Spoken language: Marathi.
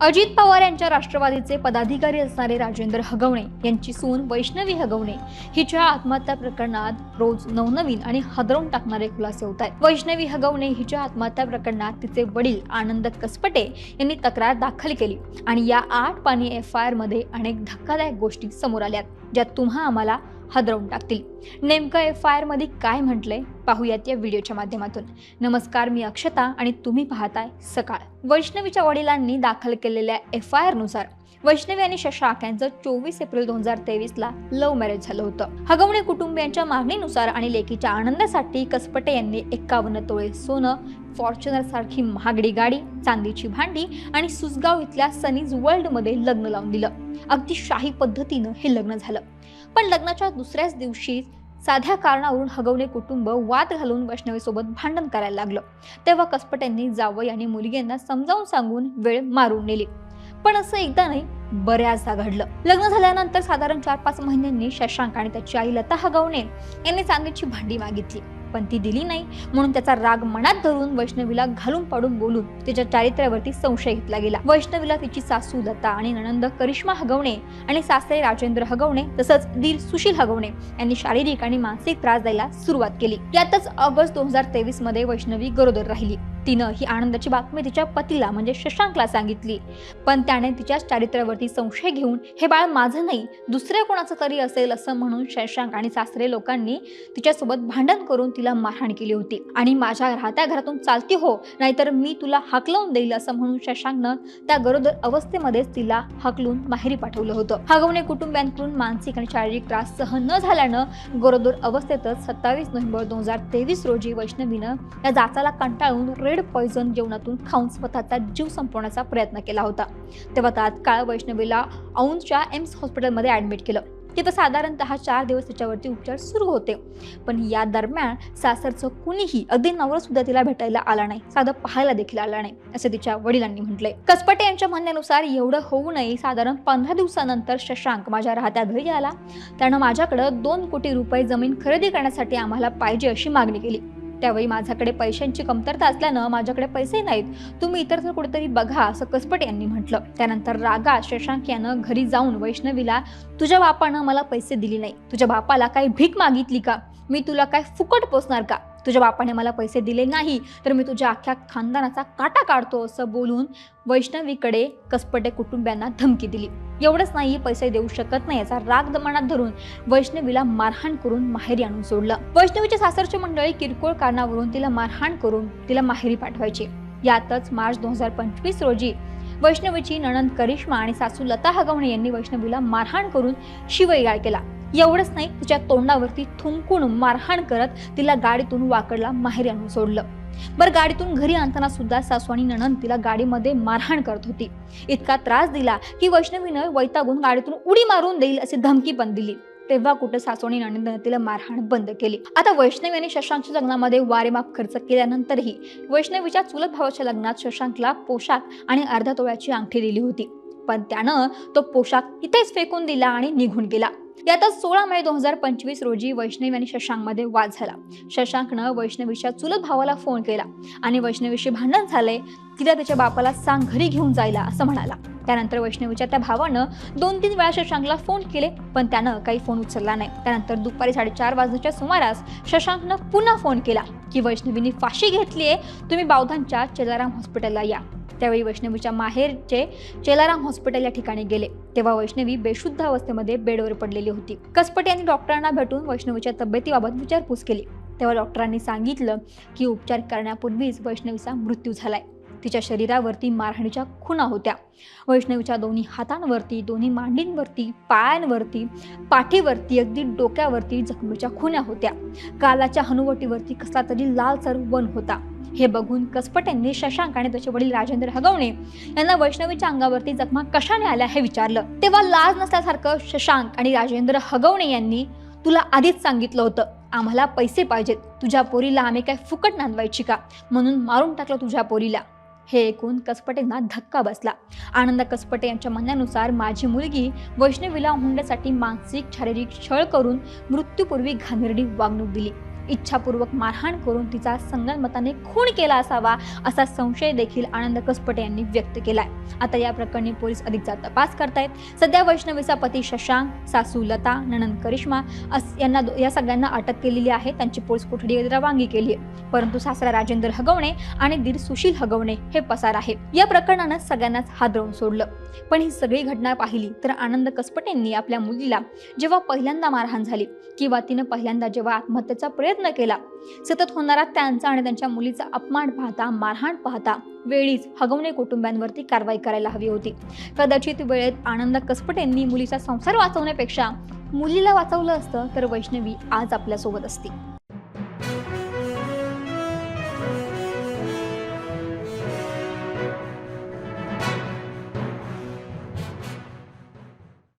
अजित पवार यांच्या राष्ट्रवादीचे पदाधिकारी असणारे राजेंद्र हगवणे यांची सून वैष्णवी हगवणे हिच्या आत्महत्या प्रकरणात रोज नवनवीन आणि हदरवून टाकणारे खुलासे होत आहेत. वैष्णवी हगवणे हिच्या आत्महत्या प्रकरणात तिचे वडील आनंद कसपटे यांनी तक्रार दाखल केली आणि या आठ पाणी एफ आय आरमध्ये अनेक धक्कादायक गोष्टी समोर आल्यात ज्यात तुम्हा आम्हाला हदरवून टाकतील. नेमकं एफ आय आरमध्ये काय म्हटलंय? पाहूयात या व्हिडिओच्या माध्यमातून. नमस्कार मी अक्षता आणि तुम्ही पाहताय सकाळ. वैष्णवीच्या वडिलांनी दाखल केलेल्या एफ आय आरनुसार वैष्णवी आणि शशांक यांचं चोवीस एप्रिल दोन हजार तेवीसला लव्ह मॅरेज झालं होतं. हगवणे कुटुंबियांच्या मागणीनुसार आणि लेकीच्या आनंदासाठी कसपटे यांनी एकावन्न तोळे सोनं फॉर्च्युनर सारखी महागडी गाडी चांदीची भांडी आणि सुसगाव इथल्या सनीज वर्ल्डमध्ये लग्न लावून दिलं. अगदी शाही पद्धतीनं हे लग्न झालं. पण लग्नाच्या दुसऱ्याच दिवशी साध्या कारणावरून हगवणे कुटुंब वाद घालून वैष्णवीसोबत भांडण करायला लागलं. तेव्हा कसपट्यांनी जावई आणि मुलगींना समजावून सांगून वेळ मारून नेली. पण असं एकदा नाही बऱ्याचदा घडलं. लग्न झाल्यानंतर साधारण चार पाच महिन्यांनी शशांक आणि त्याची आई लता हगवणे यांनी चांदीची भांडी मागितली. पण ती दिली नाही. म्हणून त्याचा राग मनात धरून वैष्णवीला घालून पाडून बोलून तिच्या चारित्र्यावरती संशय घेतला गेला. वैष्णवीला तिची सासू लता आणि नणंद करिश्मा हगवणे आणि सासरे राजेंद्र हगवणे तसंच दीर सुशील हगवणे यांनी शारीरिक आणि मानसिक त्रास द्यायला सुरुवात केली. यातच ऑगस्ट दोन हजार तेवीसमध्ये वैष्णवी गरोदर राहिली. तिनं ही आनंदाची बातमी तिच्या पतीला म्हणजे शशांकला सांगितली. पण त्याने तिच्याच चारित्र्यावरती संशय घेऊन हे बाळ माझं नाही दुसऱ्या कोणाचं तरी असेल असं म्हणून शशांक आणि सासरे लोकांनी तिच्यासोबत भांडण करून तिला मारहाण केली होती. आणि माझ्या राहत्या घरातून चालती हो नाहीतर मी तुला हाकलवून देईल असं म्हणून शशांकनं त्या गरोदर अवस्थेमध्येच तिला हाकलून माहेरी पाठवलं होतं. हगवणे कुटुंबियांकडून मानसिक आणि शारीरिक त्रास सहन न झाल्यानं गरोदर अवस्थेतच सत्तावीस नोव्हेंबर दोन हजार तेवीस रोजी वैष्णवीनं या जाचाला कंटाळून रेड पॉइझन जेवणातून खाऊन स्वतःचा जीव संपवण्याचा प्रयत्न केला होता. तेव्हा तात्काळ वैष्णवीला औंधच्या एम्स हॉस्पिटलमध्ये ॲडमिट केलं. तिथं साधारणतः चार दिवस तिच्यावरती उपचार सुरू होते. पण या दरम्यान सासरचं कुणीही अगदी नवरा सुद्धा तिला भेटायला आला नाही. साधं पाहायला देखील आला नाही असे तिच्या वडिलांनी म्हटलंय कसपटे यांच्या म्हणण्यानुसार एवढं होऊ नये साधारण पंधरा दिवसानंतर शशांक माझ्या राहत्या घरी आला. त्यानं माझ्याकडं दोन कोटी रुपये जमीन खरेदी करण्यासाठी आम्हाला पाहिजे अशी मागणी केली. त्यावेळी माझ्याकडे पैशांची कमतरता असल्यानं माझ्याकडे पैसे नाहीत. तुम्ही इतर तर कुठेतरी बघा असं कसपट यांनी म्हटलं. त्यानंतर रागा शशांक यानं घरी जाऊन वैष्णवीला तुझ्या बापानं मला पैसे दिले नाही. तुझ्या बापाला काही भीक मागितली का? मी तुला काय फुकट पोचणार का? तुझ्या बापाने मला पैसे दिले नाही तर मी तुझ्या अख्ख्या खानदानाचा काटा काढतो असं बोलून वैष्णवीकडे कसपटे कुटुंबियांना धमकी दिली. एवढंच नाही पैसे देऊ शकत नाही याचा राग दमनात धरून वैष्णवीला मारहाण करून माहेरी आणून सोडलं. वैष्णवीच्या सासरची मंडळी किरकोळ कारणावरून तिला मारहाण करून तिला माहेरी पाठवायची. यातच मार्च दोन हजार पंचवीस रोजी वैष्णवीची नणंद करिश्मा आणि सासू लता हगवणे यांनी वैष्णवीला मारहाण करून शिवईगाळ केला. एवढंच नाही तिच्या तोंडावरती थुंकून मारहाण करत तिला गाडीतून वाकडला माहेरी आणून सोडलं. बरं गाडीतून घरी आणताना सुद्धा सासू आणि नणंद तिला गाडीमध्ये मारहाण करत होती. इतका त्रास दिला की वैष्णवीनं वैतागून गाडीतून उडी मारून देईल अशी धमकी पण दिली. तेव्हा कुठं सासवणी नणंदनं तिला मारहाण बंद केली. आता वैष्णवी आणि शशांकच्या लग्नामध्ये वारेमाप खर्च केल्यानंतरही वैष्णवीच्या चुलत भावाच्या लग्नात शशांकला पोशाख आणि अर्धा तोळ्याची अंगठी दिली होती. पण त्यानं तो पोशाख इथेच फेकून दिला आणि निघून गेला. यातच सोळा मे दोन हजार पंचवीस रोजी वैष्णवी आणि शशांकमध्ये वाद झाला. शशांकनं वैष्णवीच्या चुलत भावाला फोन केला आणि वैष्णवीशी भांडण झाले. तिला त्याच्या बापाला सांग घरी घेऊन जायला असं म्हणाला. त्यानंतर वैष्णवीच्या त्या भावानं दोन तीन वेळा शशांकला फोन केले पण त्यानं काही फोन उचलला नाही. त्यानंतर दुपारी साडेचार वाजण्याच्या सुमारास शशांकनं पुन्हा फोन केला की वैष्णवीने फाशी घेतली आहे तुम्ही बावधानच्या चेलाराम हॉस्पिटलला या. त्यावेळी वैष्णवीच्या माहेरचे चेलाराम हॉस्पिटल या ठिकाणी गेले. तेव्हा वैष्णवी बेशुद्ध अवस्थेमध्ये बेडवर पडलेली होती. कसपटे यांनी डॉक्टरांना भेटून वैष्णवीच्या तब्येतीबाबत विचारपूस केली. तेव्हा डॉक्टरांनी सांगितलं की उपचार करण्यापूर्वीच वैष्णवीचा मृत्यू झालाय. तिच्या शरीरावरती मारहाणीच्या खुणा होत्या. वैष्णवीच्या दोन्ही हातांवरती दोन्ही मांडींवरती पायांवरती पाठीवरती अगदी डोक्यावरती जखमीच्या खुण्या होत्या. कालाच्या हनुवटीवरती कसला तरी लालसर वन होता. हे बघून कसपट्यांनी शशांक आणि त्याचे वडील राजेंद्र हगवणे यांना वैष्णवीच्या अंगावरती जखमा कशाने आल्या हे विचारलं. तेव्हा लाज नसल्यासारखं शशांक आणि राजेंद्र हगवणे यांनी तुला आधीच सांगितलं होतं आम्हाला पैसे पाहिजेत तुझ्या पोरीला आम्ही काय फुकट नांदवायची का? म्हणून मारून टाकलं तुझ्या पोरीला. हे ऐकून कसपटेंना धक्का बसला. आनंद कसपटे यांच्या म्हणण्यानुसार माझी मुलगी वैष्णवीला हुंड्यासाठी मानसिक शारीरिक छळ करून मृत्यूपूर्वी घाणेरडी वागणूक दिली. इच्छापूर्वक मारहाण करून तिचा संगनमताने खून केला असावा असा संशय देखील आनंद कसपटे यांनी व्यक्त केलाय. आता या प्रकरणी पोलीस अधिकचा तपास करतायत. सध्या वैष्णवीचा पती शशांक सासू लता नणंद करिश्मा अस यांना या सगळ्यांना अटक केलेली आहे. त्यांची पोलीस कोठडी रवानगी केली आहे. परंतु सासरा राजेंद्र हगवणे आणि दीर सुशील हगवणे हे पसार आहे या प्रकरणानं सगळ्यांनाच हादरवून सोडलं. पण ही सगळी घटना पाहिली तर आनंद कसपटेंनी आपल्या मुलीला जेव्हा पहिल्यांदा मारहाण झाली किंवा तिनं पहिल्यांदा जेव्हा आत्महत्येचा प्रयत्न केला. सतत होणारा त्यांचा आणि त्यांच्या मुलीचा अपमान पाहता मारहाण पाहता वेळीच हगवणे कुटुंबियांवरती कारवाई करायला हवी होती. कदाचित वेळेत आनंद कसपटेंनी मुलीचा संसार वाचवण्यापेक्षा मुलीला वाचवलं असतं तर वैष्णवी आज आपल्यासोबत असती.